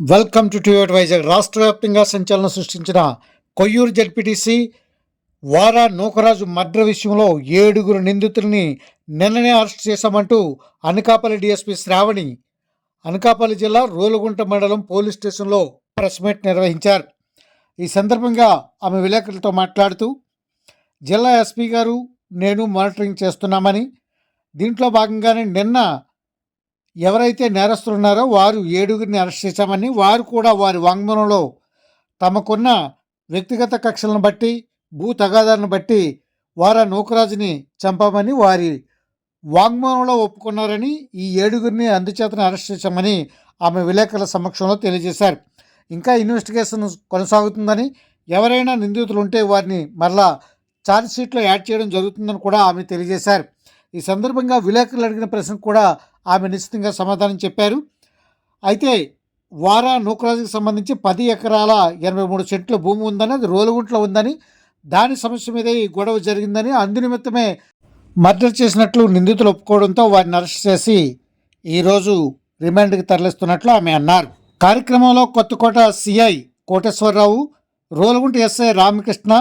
Welcome to టివట్ Vizag రాష్ట్ర వ్యాప్తంగా సంచలనం సృష్టించిన కొయ్యూరు జడ్పీటీసీ వారా నూకరాజు మర్డర్ విషయంలో ఏడుగురు నిందితుల్ని నిన్ననే అరెస్ట్ చేశామంటూ అనకాపల్లి డీఎస్పీ శ్రావణి అనకాపల్లి జిల్లా రోలుగుంట మండలం పోలీస్ స్టేషన్లో ప్రెస్ మీట్ నిర్వహించారు. ఈ సందర్భంగా ఆమె విలేకరులతో మాట్లాడుతూ జిల్లా ఎస్పీ గారు నేను మానిటరింగ్ చేస్తున్నామని దీంట్లో భాగంగానే నిన్న ఎవరైతే నేరస్తులు ఉన్నారో వారు ఏడుగురిని అరెస్ట్ చేశామని వారు కూడా వారి వాంగ్మూలంలో తమకున్న వ్యక్తిగత కక్షలను బట్టి భూ తగాదాలను బట్టి వారా నూకరాజుని చంపామని వారి వాంగ్మూలంలో ఒప్పుకున్నారని ఈ ఏడుగురిని అందుచేతనే అరెస్ట్ చేశామని ఆమె విలేకరుల సమక్షంలో తెలియజేశారు. ఇంకా ఇన్వెస్టిగేషన్ కొనసాగుతుందని ఎవరైనా నిందితులు ఉంటే వారిని మరలా ఛార్జ్ షీట్లో యాడ్ చేయడం జరుగుతుందని కూడా ఆమె తెలియజేశారు. ఈ సందర్భంగా విలేకరులు అడిగిన ప్రశ్నకు కూడా ఆమె నిశ్చితంగా సమాధానం చెప్పారు. అయితే వారా నూకరాజుకి సంబంధించి పది ఎకరాల ఎనభై మూడు సెంట్ల భూమి ఉందని అది రోలుగుంట్లో ఉందని దాని సమస్య మీద ఈ గొడవ జరిగిందని అందునిమిత్తమే మర్డర్ చేసినట్లు నిందితులు ఒప్పుకోవడంతో వారిని అరెస్ట్ చేసి ఈరోజు రిమాండ్కి తరలిస్తున్నట్లు ఆమె అన్నారు. కార్యక్రమంలో కొత్తకోట సిఐ కోటేశ్వరరావు రోలుగుంట ఎస్ఐ రామకృష్ణ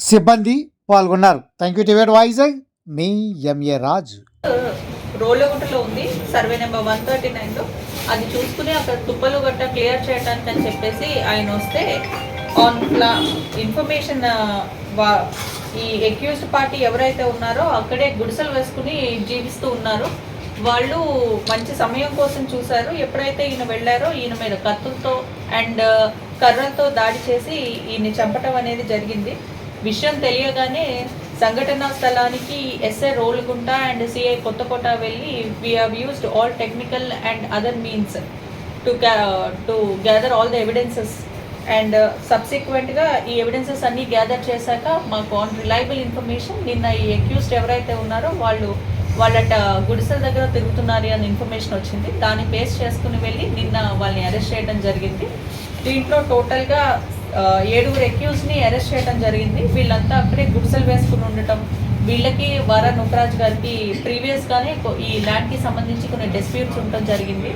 సిబ్బంది పాల్గొన్నారు. థ్యాంక్ యూ టివేట్ వైజాగ్ మీ ఎంఏ రాజు. రోలగుంటలో ఉంది సర్వే నెంబర్ వన్ థర్టీ నైన్లో. అది చూసుకుని అక్కడ తుప్పలు గట్ట క్లియర్ చేయడానికి అని చెప్పేసి ఆయన వస్తే ఆన్ ప్లా ఇన్ఫర్మేషన్ వా ఈ ఎక్యూజ్డ్ పార్టీ ఎవరైతే ఉన్నారో అక్కడే గుడిసెలు వేసుకుని జీవిస్తూ ఉన్నారు. వాళ్ళు మంచి సమయం కోసం చూశారు. ఎప్పుడైతే ఈయన వెళ్ళారో ఈయన మీద కత్తులతో అండ్ కర్రలతో దాడి చేసి ఈయన్ని చంపటం అనేది జరిగింది. విషయం తెలియగానే సంఘటనా స్థలానికి SI Rolugunta and CI Kothakota వెళ్ళి we have used all technical and other means to to gather all the evidences and సబ్సిక్వెంట్గా ఈ ఎవిడెన్సెస్ అన్నీ గ్యాదర్ చేశాక మాకు ఆన్ రిలయబుల్ ఇన్ఫర్మేషన్ నిన్న ఈ అక్యూస్డ్ ఎవరైతే ఉన్నారో వాళ్ళు వాళ్ళట గుడిసెల దగ్గర తిరుగుతున్నారు అని ఇన్ఫర్మేషన్ వచ్చింది. దాన్ని బేస్ చేసుకుని వెళ్ళి నిన్న వాళ్ళని అరెస్ట్ చేయడం జరిగింది. దీంట్లో టోటల్గా ఏడుగురు ఎక్యూస్ని అరెస్ట్ చేయడం జరిగింది. వీళ్ళంతా అక్కడే గుడిసెలు వేసుకుని ఉండటం. వీళ్ళకి వారా నుకరాజ్ గారికి ప్రీవియస్గానే ఈ ల్యాండ్కి సంబంధించి కొన్ని డిస్ప్యూట్స్ ఉండటం జరిగింది.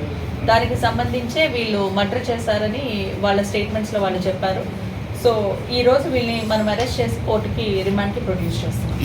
దానికి సంబంధించే వీళ్ళు మర్డర్ చేశారని వాళ్ళ స్టేట్మెంట్స్లో వాళ్ళు చెప్పారు. సో ఈ రోజు వీళ్ళని మనం అరెస్ట్ చేసి కోర్టుకి రిమాండ్కి ప్రొడ్యూస్ చేస్తాం